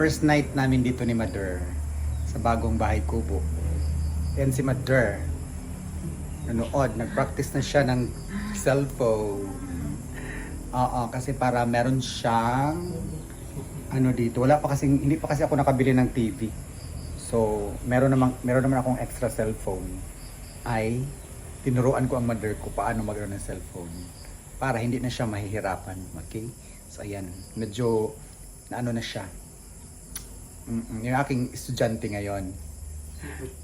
First night namin dito ni Mother sa bagong bahay kubo. Yan si Mother. Nanood, nag-practice na siya ng cellphone. Oo, kasi para meron siyang ano dito. Wala pa kasi hindi pa kasi ako nakabili ng TV. So, meron naman meron naman akong extra cellphone. Ay tinuruan ko ang mother ko paano magkaroon ng cellphone para hindi na siya mahihirapan. Okay? So, ayan. Medyo na ano na siya. Mm-mm, yung aking estudyante ngayon.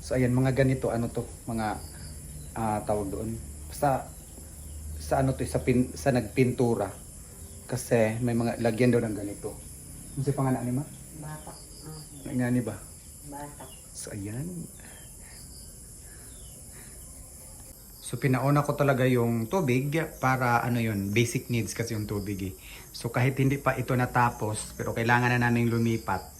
So, ayan. Mga ganito. Ano to? Mga ah, tawag doon. Basta sa ano to sa pin, sa nagpintura. Kasi may mga lagyan daw ng ganito. Ano si pangalan ni ma? Batak. Ah, Nga ba? batak. So, ayan. So, pinauna ko talaga yung tubig para ano yun, basic needs kasi yung tubig eh. So, kahit hindi pa ito natapos, pero kailangan na namin lumipat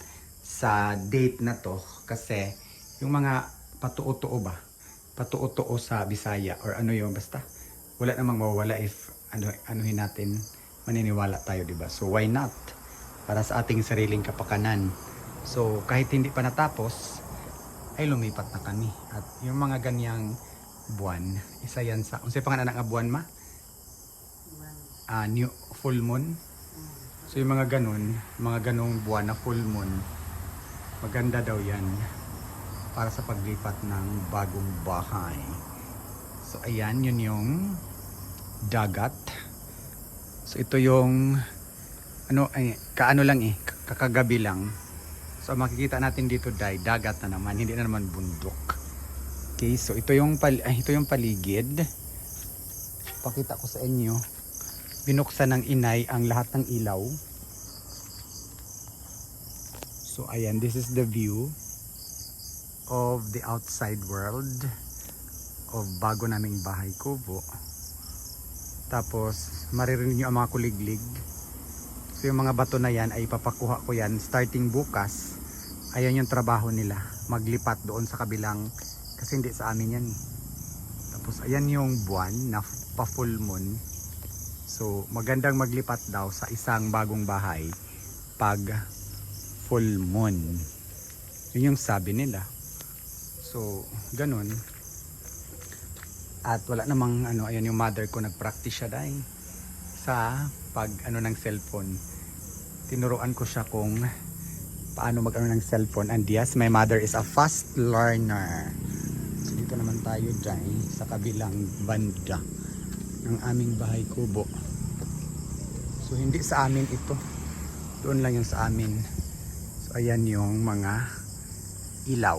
sa date na to kasi yung mga patuo-tuo ba? Patuo-tuo sa Bisaya or ano yun, basta wala namang mawawala if ano, anuhin natin, maniniwala tayo, di ba? So, why not? Para sa ating sariling kapakanan. So, kahit hindi pa natapos, ay lumipat na kami. At yung mga ganyang buwan, isa yan sa, unsay pangalan nga buwan ma? Ah, new full moon. So yung mga ganun, mga ganong buwan na full moon, maganda daw yan para sa paglipat ng bagong bahay. So ayan, yun yung dagat. So ito yung ano ay kaano lang eh, kakagabi lang. So makikita natin dito dai dagat na naman, hindi na naman bundok. Okay, so ito yung pal ay, ito yung paligid. Pakita ko sa inyo. Binuksan ng inay ang lahat ng ilaw. So ayan, this is the view of the outside world of bago naming bahay kubo. Tapos maririnig nyo ang mga kuliglig. So yung mga bato na yan ay ipapakuha ko yan starting bukas. Ayan yung trabaho nila. Maglipat doon sa kabilang kasi hindi sa amin yan. Tapos ayan yung buwan na pa full moon. So magandang maglipat daw sa isang bagong bahay pag full moon. Yun yung sabi nila. So ganun. At wala namang ano, ayan yung mother ko nagpractice siya dahil sa pag ano ng cellphone. Tinuruan ko siya kung paano mag ano ng cellphone. And yes, my mother is a fast learner. So dito naman tayo dyan sa kabilang banda ng aming bahay kubo. So hindi sa amin ito. Doon lang yung sa amin. Ayan yung mga ilaw.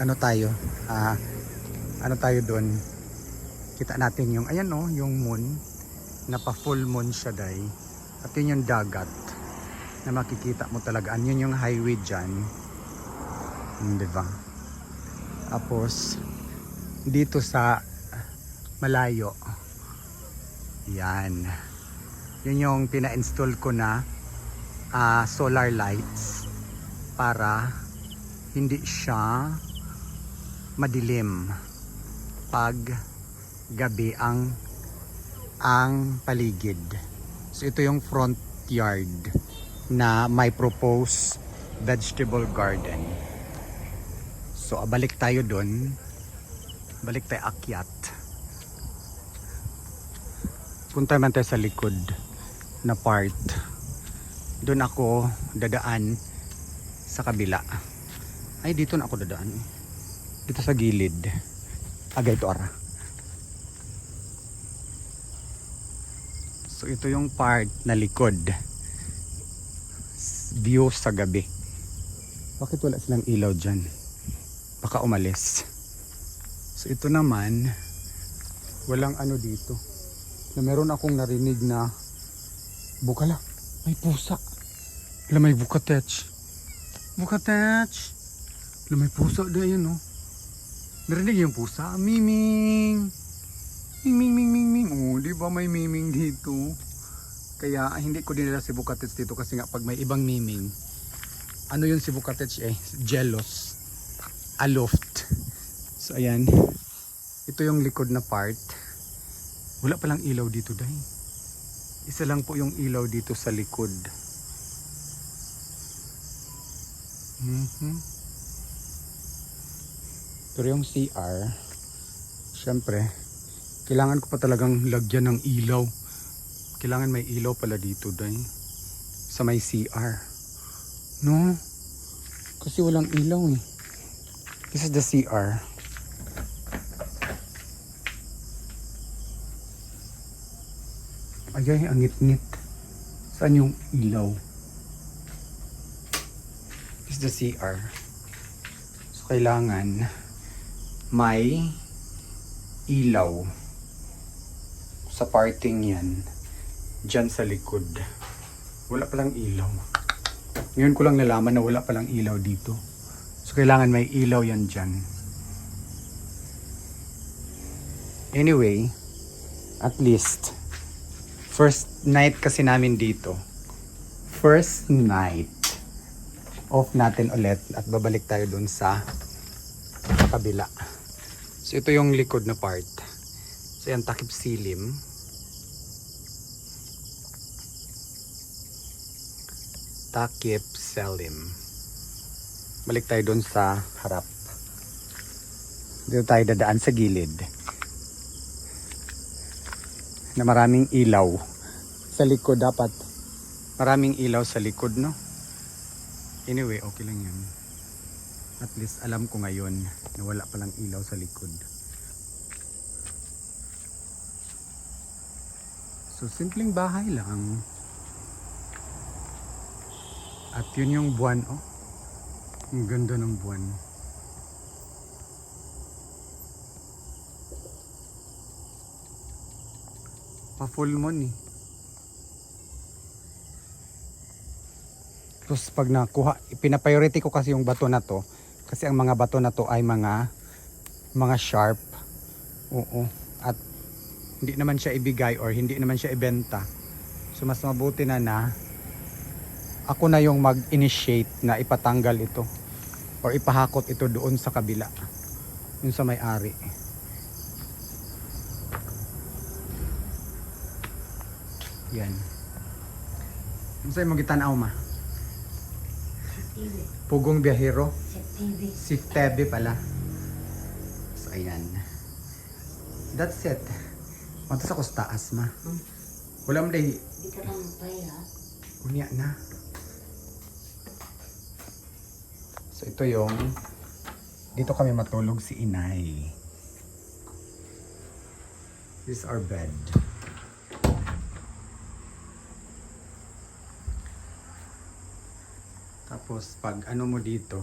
Ano tayo? Ah, ano tayo doon? Kita natin yung ayan oh, yung moon na pa full moon siya dai. At yun yung dagat na makikita mo talaga. Yun yung highway dyan. Hmm, di ba? Tapos, dito sa malayo, yan. Yun yung pina-install ko na ah, solar lights para hindi siya madilim pag gabi ang ang paligid. So ito yung front yard na may propose vegetable garden. So balik tayo doon. Balik tayo akyat. Punta man tayo sa likod na part. Doon ako dadaan sa kabila. Ay dito na ako dadaan. Dito sa gilid. Agay ito ara. So ito yung part na likod. View sa gabi. Bakit wala silang ilaw dyan? Baka umalis. So ito naman, walang ano dito. Na meron akong narinig na bukala. May pusa. Wala may bukatech. Bukatech. Wala may pusa na yan no. Narinig yung pusa. Miming. Ming, ming, ming, ming, ming. Oh, di ba may miming dito? Kaya ah, hindi ko dinala si Bukatets dito kasi nga pag may ibang miming, ano yun si Bukatets eh? Jealous. Aloft. So ayan. Ito yung likod na part. Wala palang ilaw dito dahil. Isa lang po yung ilaw dito sa likod. Mhm. Pero yung CR, syempre, kailangan ko pa talagang lagyan ng ilaw. Kailangan may ilaw pala dito, day. Sa may CR. No? Kasi walang ilaw eh. This is the CR. Ay, ay, ang ngit-ngit. Saan yung ilaw? Is the CR. So, kailangan may ilaw sa parting yan dyan sa likod. Wala palang ilaw. Ngayon ko lang nalaman na wala palang ilaw dito. So, kailangan may ilaw yan dyan. Anyway, at least, first night kasi namin dito. First night. Off natin ulit at babalik tayo dun sa kabila. So, ito yung likod na part. So, yan, takip silim. Takip selim. Balik tayo dun sa harap. Dito tayo dadaan sa gilid. Na maraming ilaw. Sa likod dapat. Maraming ilaw sa likod, no? Anyway, okay lang yun. At least alam ko ngayon na wala palang ilaw sa likod. So, simpleng bahay lang. At yun yung buwan, oh. Ang ganda ng buwan. Pa-full moon eh. Tapos pag nakuha, pinapriority ko kasi yung bato na to. Kasi ang mga bato na to ay mga mga sharp. Oo. At hindi naman siya ibigay or hindi naman siya ibenta. So mas mabuti na na ako na yung mag-initiate na ipatanggal ito or ipahakot ito doon sa kabila. Yun sa may-ari. Yan. Ano sa'yo mong gitanaw ma? TV. Pugong biyahero. Sa TV. Si Tebe pala. So, ayan. That's it. Punta sa kustaas, ma. Hmm. Wala mo dahil. Di ka pa magpaya. Unya na. So, ito yung dito kami matulog si Inay. This is our bed. Tapos pag ano mo dito,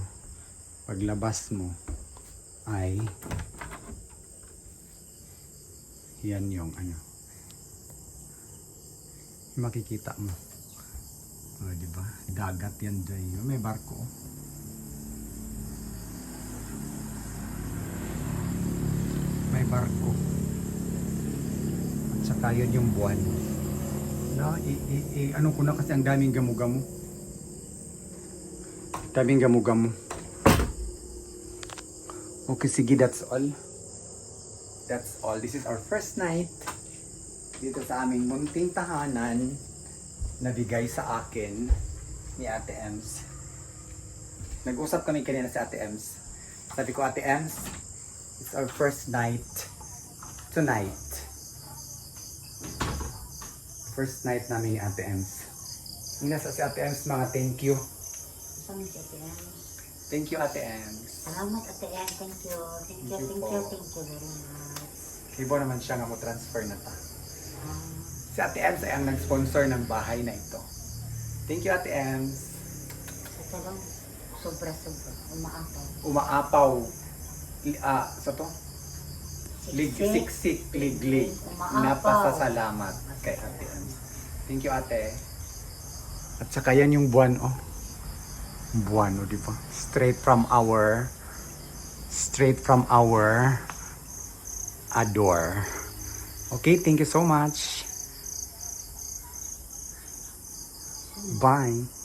paglabas mo ay yan yung ano makikita mo. O, di ba? Dagat yan dyan. May barko. oh. May barko. At saka yun yung buwan. Na, i, i, i, ano ko na kasi ang daming gamu-gamu. Daming gamu-gamu. Okay, sige, that's all. That's all. This is our first night dito sa aming munting tahanan na bigay sa akin ni Ate Ems. Nag-usap kami kanina sa Ate Ems. Sabi ko, Ate Ems, it's our first night tonight. First night namin ni Ate Ems. Nasa si Ate Ems, mga thank you. Saan siya sila? Thank you, Ate Ems. Salamat ate Ann. Thank you. Thank you, Thank you thank po. you, thank you very much. Kibo naman siya nga mo transfer na ta. Ah, Si Ate Ems ay ang nag-sponsor ng bahay na ito. Thank you, Ate Ems. sa talagang sobra-sobra. Umaapaw. Umaapaw. Li- Ah, sa to? Lig, siksik, liglig. Napasasalamat kay Ate Ems. Thank you, Ate. At saka yan yung buwan, oh. Buwan, oh, di ba? Straight from our straight from our adore. Okay, thank you so much. Bye.